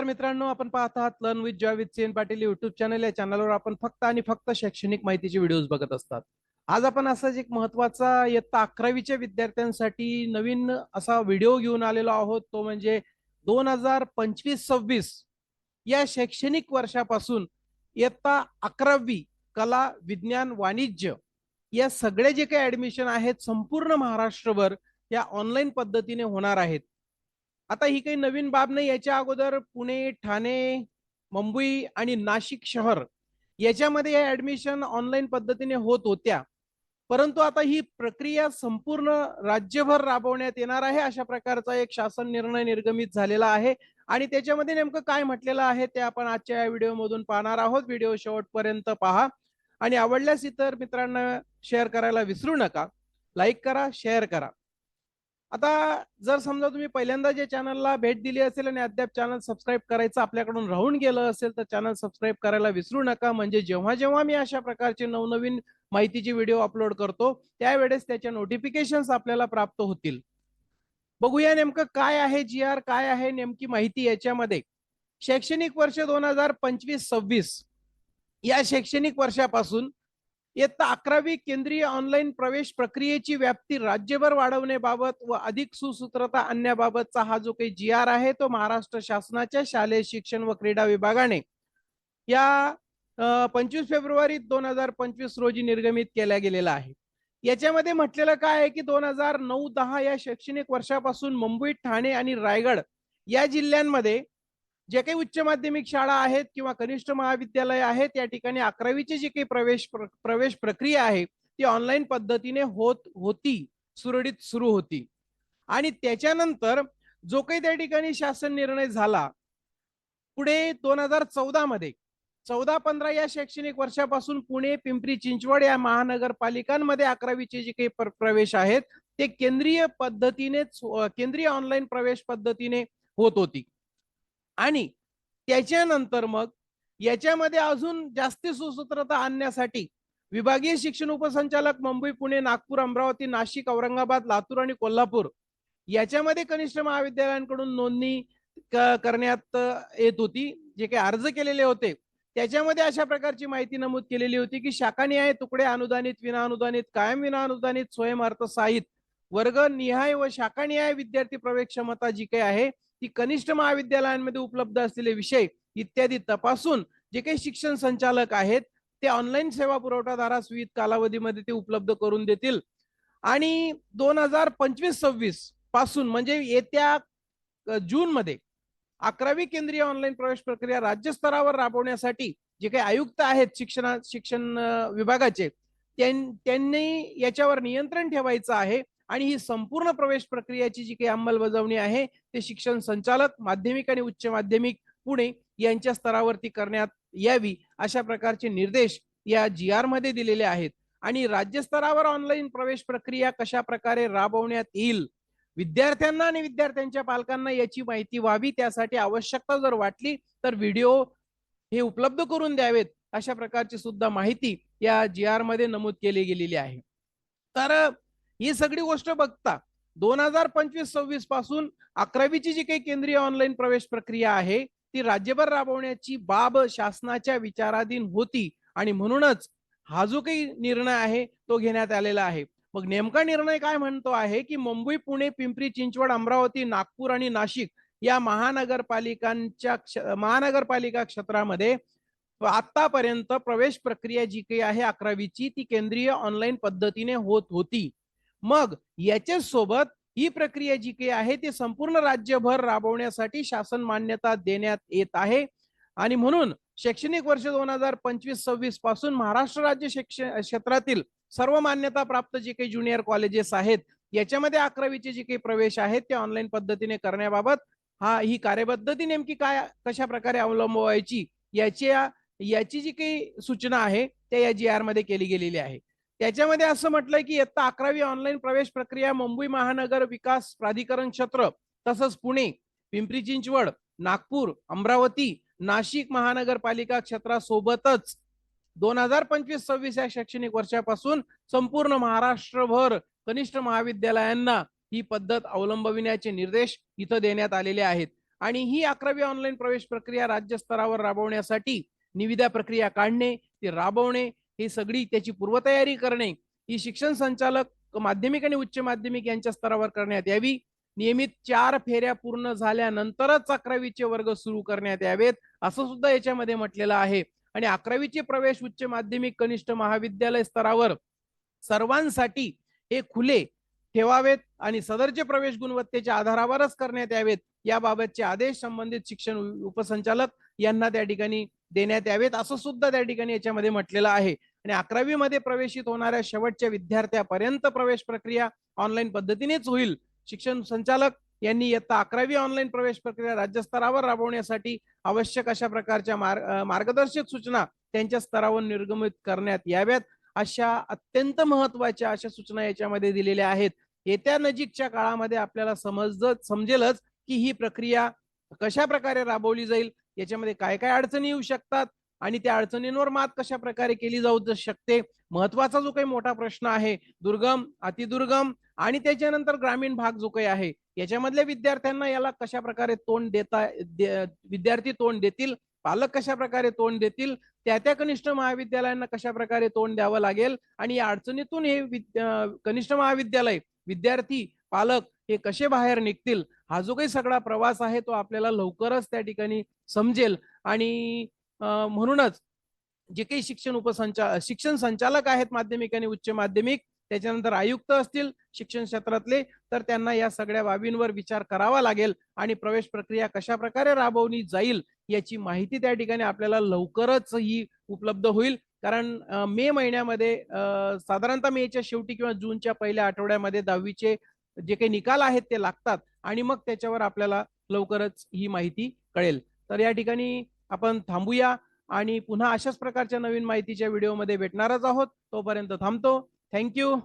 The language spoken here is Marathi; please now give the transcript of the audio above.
नमस्कार मित्रांनो आपण पाहत आहात learn with Joy with Sen Patil YouTube channel या चॅनलवर आपण फक्त आणि फक्त शैक्षणिक माहितीचे व्हिडिओज बघत असतात. आज आपण असाच एक महत्त्वाचा इयत्ता अकरावीच्या विद्यार्थ्यांसाठी नवीन असा व्हिडिओ घेऊन आलेलो आहोत. तो म्हणजे दोन हजार पंचवीस सव्वीस या शैक्षणिक वर्षापासून इयत्ता अकरावी कला विज्ञान वाणिज्य या सगळे जे काही ऍडमिशन आहेत संपूर्ण महाराष्ट्रभर या ऑनलाईन पद्धतीने होणार आहेत. आता ही काही नवीन बाब नाही याच्या अगोदर पुणे ठाणे मुंबई आणि नाशिक शहर याच्यामध्ये या ऍडमिशन ऑनलाईन पद्धतीने होत होत्या. परंतु आता ही प्रक्रिया संपूर्ण राज्यभर राबवण्यात येणार आहे अशा प्रकारचा एक शासन निर्णय निर्गमित झालेला आहे. आणि त्याच्यामध्ये नेमकं काय म्हटलेलं आहे ते आपण आजच्या या व्हिडिओमधून पाहणार आहोत. व्हिडिओ शेवटपर्यंत पहा. आणि आवडल्यास इतर मित्रांना शेअर करायला विसरू नका. लाईक करा शेअर करा. आता जर समजा तुम्ही पहिल्यांदा जे चॅनलला भेट दिली असेल आणि अद्याप चॅनल सबस्क्राईब करायचं आपल्याकडून राहून गेलं असेल तर चॅनल सबस्क्राईब करायला विसरू नका. म्हणजे जेव्हा जेव्हा मी अशा प्रकारचे नवनवीन माहितीचे व्हिडिओ अपलोड करतो त्यावेळेस त्याच्या नोटिफिकेशन आपल्याला प्राप्त होतील. बघूया नेमकं काय आहे जी आर काय आहे नेमकी माहिती याच्यामध्ये. शैक्षणिक वर्ष दोन हजार पंचवीस सव्वीस या शैक्षणिक वर्षापासून इयत्ता अकरावी केंद्रीय ऑनलाईन प्रवेश प्रक्रियेची व्याप्ती राज्यभर वाढवण्याबाबत व अधिक सुसूत्रता आणण्याबाबतचा हा जो काही जी आर आहे तो महाराष्ट्र शासनाच्या शालेय शिक्षण व क्रीडा विभागाने या पंचवीस फेब्रुवारी दोन हजार पंचवीस रोजी निर्गमित केला गेलेला आहे. याच्यामध्ये म्हटलेलं काय आहे की दोन हजार नऊ दहा या शैक्षणिक वर्षापासून मुंबई ठाणे आणि रायगड या जिल्ह्यांमध्ये जे काही उच्च माध्यमिक शाळा आहेत किंवा कनिष्ठ महाविद्यालय आहेत या ठिकाणी अकरावीची जी काही प्रवेश प्रवेश प्रक्रिया आहे ती ऑनलाईन पद्धतीने होत होती सुरळीत सुरू होती. आणि त्याच्यानंतर जो काही त्या ठिकाणी शासन निर्णय झाला पुढे दोन हजार चौदा मध्ये चौदा पंधरा या शैक्षणिक वर्षापासून पुणे पिंपरी चिंचवड या महानगरपालिकांमध्ये अकरावीचे जे काही प्रवेश आहेत ते केंद्रीय पद्धतीने केंद्रीय ऑनलाईन प्रवेश पद्धतीने होत होती. आणि त्याच्यानंतर मग याच्यामध्ये अजून जास्ती सुसूत्रता आणण्यासाठी विभागीय शिक्षण उपसंचालक मुंबई पुणे नागपूर अमरावती नाशिक औरंगाबाद लातूर आणि कोल्हापूर याच्यामध्ये कनिष्ठ महाविद्यालयांकडून नोंदणी करण्यात येत होती. जे काही अर्ज केलेले होते त्याच्यामध्ये अशा प्रकारची माहिती नमूद केलेली होती की शाखानिहाय तुकडे अनुदानित विना अनुदानित कायम विना अनुदानित स्वयं साहित्य वर्ग निहाय व शाखानिहाय विद्यार्थी प्रवेश क्षमता जी काही आहे ती कनिष्ठ महाविद्यालयांमध्ये उपलब्ध असलेले विषय इत्यादी तपासून जे काही शिक्षण संचालक आहेत ते ऑनलाईन सेवा पुरवठादारास विविध कालावधीमध्ये ते उपलब्ध करून देतील. आणि दोन हजार पंचवीस सव्वीसपासून म्हणजे येत्या जून मध्ये अकरावी केंद्रीय ऑनलाईन प्रवेश प्रक्रिया राज्य स्तरावर राबवण्यासाठी जे काही आयुक्त आहेत शिक्षण शिक्षण विभागाचे त्यांनी याच्यावर नियंत्रण ठेवायचं आहे. आणि ही संपूर्ण प्रवेश प्रक्रियाची जी काही अंमलबजावणी आहे ते शिक्षण संचालक माध्यमिक आणि उच्च माध्यमिक पुणे यांच्या स्तरावरती करण्यात यावी अशा प्रकारचे निर्देश या जी आरमध्ये दिलेले आहेत. आणि राज्यस्तरावर ऑनलाईन प्रवेश प्रक्रिया कशा प्रकारे राबवण्यात येईल? विद्यार्थ्यांना आणि विद्यार्थ्यांच्या पालकांना याची माहिती व्हावी त्यासाठी आवश्यकता जर वाटली तर व्हिडिओ हे उपलब्ध करून द्यावेत अशा प्रकारची सुद्धा माहिती या जी आरमध्ये नमूद केली गेलेली आहे. तर ही सगळी गोष्ट बघता दोन हजार पंचवीस सव्वीसपासून अकरावीची जी काही केंद्रीय ऑनलाईन प्रवेश प्रक्रिया आहे ती राज्यभर राबवण्याची बाब शासनाच्या विचाराधीन होती आणि म्हणूनच हा जो काही निर्णय आहे तो घेण्यात आलेला आहे. मग नेमका निर्णय काय म्हणतो आहे की मुंबई पुणे पिंपरी चिंचवड अमरावती नागपूर आणि नाशिक या महानगरपालिकांच्या महानगरपालिका क्षेत्रामध्ये आतापर्यंत प्रवेश प्रक्रिया जी काही आहे अकरावीची ती केंद्रीय ऑनलाईन पद्धतीने होत होती. मग याच्या सोबत ही प्रक्रिया जी काही आहे ती संपूर्ण राज्यभर राबवण्यासाठी शासन मान्यता देण्यात येत आहे. आणि म्हणून शैक्षणिक वर्ष दोन हजार पंचवीस सव्वीसपासून महाराष्ट्र राज्य शिक्षण क्षेत्रातील सर्व मान्यता प्राप्त जे काही ज्युनियर कॉलेजेस आहेत याच्यामध्ये अकरावीचे जे काही प्रवेश आहेत ते ऑनलाईन पद्धतीने करण्याबाबत हा ही कार्यपद्धती नेमकी काय कशा प्रकारे अवलंबवायची याची याची जी काही सूचना आहे त्या या जी आरमध्ये केली गेलेली आहे. त्याच्यामध्ये असं म्हटलंय की इयत्ता अकरावी ऑनलाईन प्रवेश प्रक्रिया मुंबई महानगर विकास प्राधिकरण क्षेत्र तसंच पुणे पिंपरी चिंचवड नागपूर अमरावती नाशिक महानगरपालिका क्षेत्रासोबतच दोन हजार पंचवीस सव्वीस या शैक्षणिक वर्षापासून संपूर्ण महाराष्ट्रभर कनिष्ठ महाविद्यालयांना ही पद्धत अवलंबविण्याचे निर्देश इथं देण्यात आलेले आहेत. आणि ही अकरावी ऑनलाईन प्रवेश प्रक्रिया राज्य स्तरावर राबवण्यासाठी निविदा प्रक्रिया काढणे ती राबवणे हे सगळी त्याची पूर्वतयारी करणे ही शिक्षण संचालक माध्यमिक आणि उच्च माध्यमिक यांच्या स्तरावर करण्यात यावी. नियमित चार फेऱ्या पूर्ण झाल्यानंतरच अकरावीचे वर्ग सुरू करण्यात यावेत असं सुद्धा याच्यामध्ये म्हटलेलं आहे. आणि अकरावीचे प्रवेश उच्च माध्यमिक कनिष्ठ महाविद्यालय स्तरावर सर्वांसाठी हे खुले ठेवावेत आणि सदरचे प्रवेश गुणवत्तेच्या आधारावरच करण्यात यावेत. याबाबतचे आदेश संबंधित शिक्षण उपसंचालक यांना त्या ठिकाणी देण्यात यावेत असं सुद्धा त्या ठिकाणी याच्यामध्ये म्हटलेलं आहे. आणि अकरावी मध्ये प्रवेशित होणाऱ्या शेवटच्या विद्यार्थ्यापर्यंत प्रवेश प्रक्रिया ऑनलाईन पद्धतीनेच होईल. शिक्षण संचालक यांनी इयत्ता अकरावी ऑनलाईन प्रवेश प्रक्रिया राज्यस्तरावर राबवण्यासाठी आवश्यक अशा प्रकारच्या मार्ग मार्गदर्शक सूचना त्यांच्या स्तरावर निर्गमित करण्यात याव्यात. अशा अत्यंत महत्त्वाच्या अशा सूचना याच्यामध्ये दिलेल्या आहेत. येत्या नजीकच्या काळामध्ये आपल्याला समज समजेलच की ही प्रक्रिया कशा प्रकारे राबवली जाईल याच्यामध्ये काय काय अडचणी येऊ शकतात आणि त्या अडचणींवर मात कशा प्रकारे केली जाऊ शकते? महत्त्वाचा जो काही मोठा प्रश्न आहे दुर्गम अतिदुर्गम आणि त्याच्यानंतर ग्रामीण भाग जो काही आहे याच्यामधल्या विद्यार्थ्यांना याला कशा प्रकारे तोंड देता दे- विद्यार्थी तोंड देतील? पालक कशा प्रकारे तोंड देतील? त्या त्या कनिष्ठ महाविद्यालयांना कशा प्रकारे तोंड द्यावं लागेल? आणि या अडचणीतून हे कनिष्ठ महाविद्यालय विद्यार्थी पालक हे कसे बाहेर निघतील? हा जो काही सगळा प्रवास आहे तो आपल्याला लवकरच त्या ठिकाणी समजेल. आणि म्हणूनच जे काही शिक्षण उपसंचा शिक्षण संचालक आहेत माध्यमिक आणि उच्च माध्यमिक त्याच्यानंतर आयुक्त असतील शिक्षण क्षेत्रातले तर त्यांना या सगळ्या बाबींवर विचार करावा लागेल आणि प्रवेश प्रक्रिया कशा प्रकारे राबवली जाईल याची माहिती त्या ठिकाणी आपल्याला लवकरच ही उपलब्ध होईल. कारण मे महिन्यामध्ये साधारणतः मेच्या शेवटी किंवा जूनच्या पहिल्या आठवड्यामध्ये दहावीचे जे काही निकाल आहेत ते लागतात आणि मग त्याच्यावर आपल्याला लवकरच ही माहिती कळेल. तर या ठिकाणी आपण थांबूया आणि पुन्हा अशाच प्रकारच्या नवीन माहितीच्या व्हिडिओमध्ये भेटणारच आहोत. तोपर्यंत थांबतो. थँक्यू